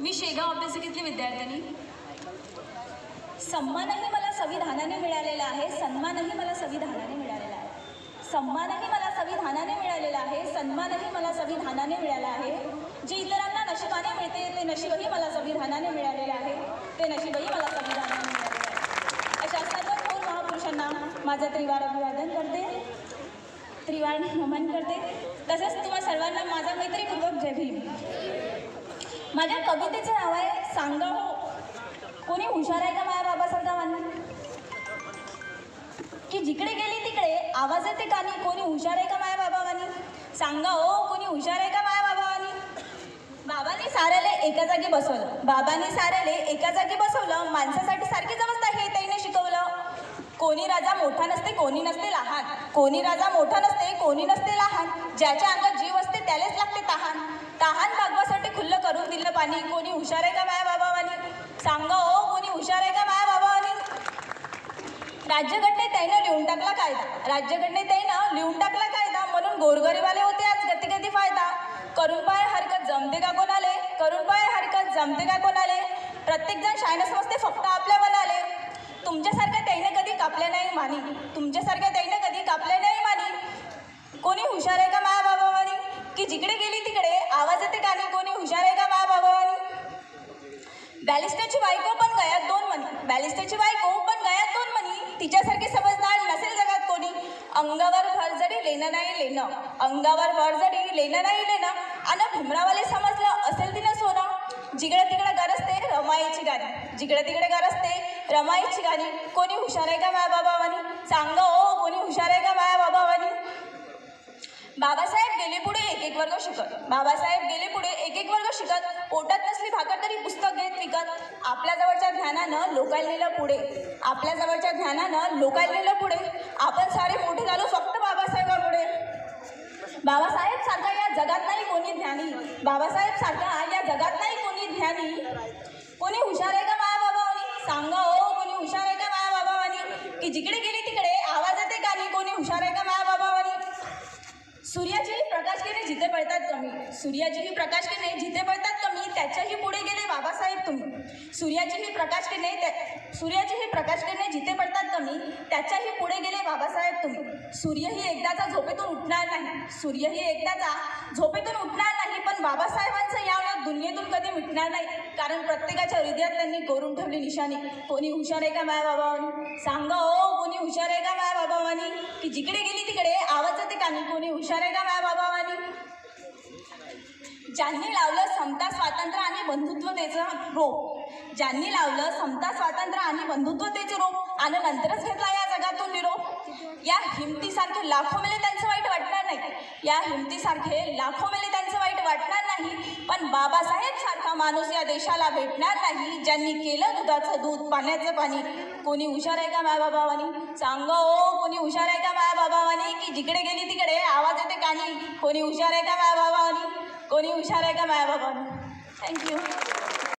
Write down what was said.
मी शेगाव अभ्यासिकेतली विद्यार्थिनी. सन्मानही मला संविधानाने मिळालेला आहे सन्मानही मला संविधानाने मिळालेला आहे. सन्मानही मला संविधानाने मिळालेला आहे सन्मानही मला संविधानाने मिळाला आहे. जे इतरांना नशिबाने मिळते ते नशीबही मला संविधानाने मिळालेले आहे. ते नशीबही मला संविधानाने मिळालेले आहे. अशा सर्व थोर महापुरुषांना माझं त्रिवार अभिवादन करते. त्रिवार नमन करते. तसंच तुम्हा सर्वांना माझा मैत्रीपूर्वक जय भीम. माझ्या कवितेचं नाव आहे सांगा हो कोणी हुशार आहे का माझ्या बाबासारखा मानून की जिकडे गेली तिकडे आवाज येते कानी. कोणी हुशार आहे का माझ्या बाबावानी? सांगा हो कोणी हुशार आहे का माझ्या बाबावानी? बाबांनी साऱ्याले एका जागी बसवलं. बाबांनी साऱ्याले एका जागी बसवलं. माणसासाठी सारखीच अवस्था हे त्याने शिकवलं. कोणी राजा मोठा नसते कोणी नसते लहान. कोणी राजा मोठा नसते कोणी नसते लहान. ज्याच्या अंगात जीव असते त्यालाच लागते तहान. तहान भागवासाठी खुल्लं बाबावानी कोणी हुशार आहे का माया बाबावानी? सांगा हो कोणी हुशार आहे का माया बाबावानी? राज्यघटनेत त्यानं लिहून टाकला कायदा. राज्यघटनेत त्यानं लिहून टाकला कायदा. म्हणून गोरगरीबाले होते आज गती गती फायदा. करून पाय हरकत जमते का कोणाले? करून पाय हरकत जमते का कोणाले? प्रत्येक जण शायनं समजते फक्त आपल्या मनाले. तुमच्यासारखं त्यानं कधी कापल्या नाही मानी. तुमच्यासारख्या त्याईनं कधी कापल्या नाही मानी कोणी हुशार आहे का माया बाबावानी की जिकडे गेली तिकडे आवाज येते का नाही कोणी हुशार आहे का माया बाबावानी बॅलिस्टरची बायको पण गयात दोन मनी बॅलिस्टरची बायको पण गयात दोन मनी तिच्यासारखी समजदार नसेल जगात कोणी. अंगावर भर जरी लेणं नाही लेणं. अंगावर भर जरी लेणं नाही लेणं. आणि भीमरावाले समजलं असेल तिनं सोनं. जिकडे तिकडे गरजते रमाईची गाणी. जिकडे तिकडे गरजते रमाईची गाणी. कोणी हुशार आहे का माया बाबावानी? सांगा हो कोणी हुशार आहे का माया बाबावानी? बाबासाहेब गेले पुढे एक एक वर्ग शिकत. बाबासाहेब गेले पुढे एक एक वर्ग शिकत. पोटात आपल्या जवळच्या ज्ञानानं लोकायला पुढे. आपल्या जवळच्या ज्ञानानं लोकायला पुढे. आपण सारे मोठे झालो फक्त बाबासाहेबापुढे. बाबासाहेब सारखा या जगात नाही कोणी ज्ञानी. बाबासाहेब सारखा या जगात नाही कोणी ज्ञानी. कोणी हुशार आहे का? माया बाबावानी सांगा हो कोणी हुशार आहे का? माया बाबावानी की जिकडे गेली सूर्याचेही प्रकाश किरणे जिथे पडतात कमी. सूर्याचीही प्रकाश किरणे जिथे पडतात कमी त्याच्याही पुढे गेले बाबासाहेब तुम्ही. सूर्याचेही प्रकाश किरणे त्या सूर्याचेही प्रकाश किरणे जिथे पडतात कमी त्याच्याही पुढे गेले बाबासाहेब तुम्ही. सूर्यही एकदाचा झोपेतून उठणार नाही. सूर्यही एकदाचा झोपेतून उठणार नाही पण बाबासाहेबांचं या दुनियेतून कधी मिटणार नाही. कारण प्रत्येकाच्या हृदयात त्यांनी कोरून ठेवली निशाणी. कोणी हुशार आहे का माया बाबावानी? सांगा ओ कोणी हुशार आहे का माया बाबावानी? की जिकडे गेली तिकडे. आवाज कोणी हुशार आहे का माया बाबावानी? ज्यांनी लावलं समता स्वातंत्र्य आणि बंधुत्वतेचं रोप. ज्यांनी लावलं समता स्वातंत्र्य आणि बंधुत्वतेचे रोप आणि नंतरच घेतला या जगातून निरोप. या हिमतीसारखे लाखो मेले त्यांचं वाईट वाटणार नाही. या हिमतीसारखे लाखो मेले वाटणार नाही. पण बाबासाहेब सारखा माणूस या देशाला भेटणार नाही. ज्यांनी केलं दुधाचं दूध पाण्याचं पाणी. कोणी हुशार आहे का माया बाबावानी? सांगा ओ कोणी हुशार आहे का माया बाबावानी? की जिकडे गेली तिकडे. आवाज येते कानी. कोणी हुशार आहे का माया बाबावानी? कोणी हुशार आहे का माया बाबावानी? थँक्यू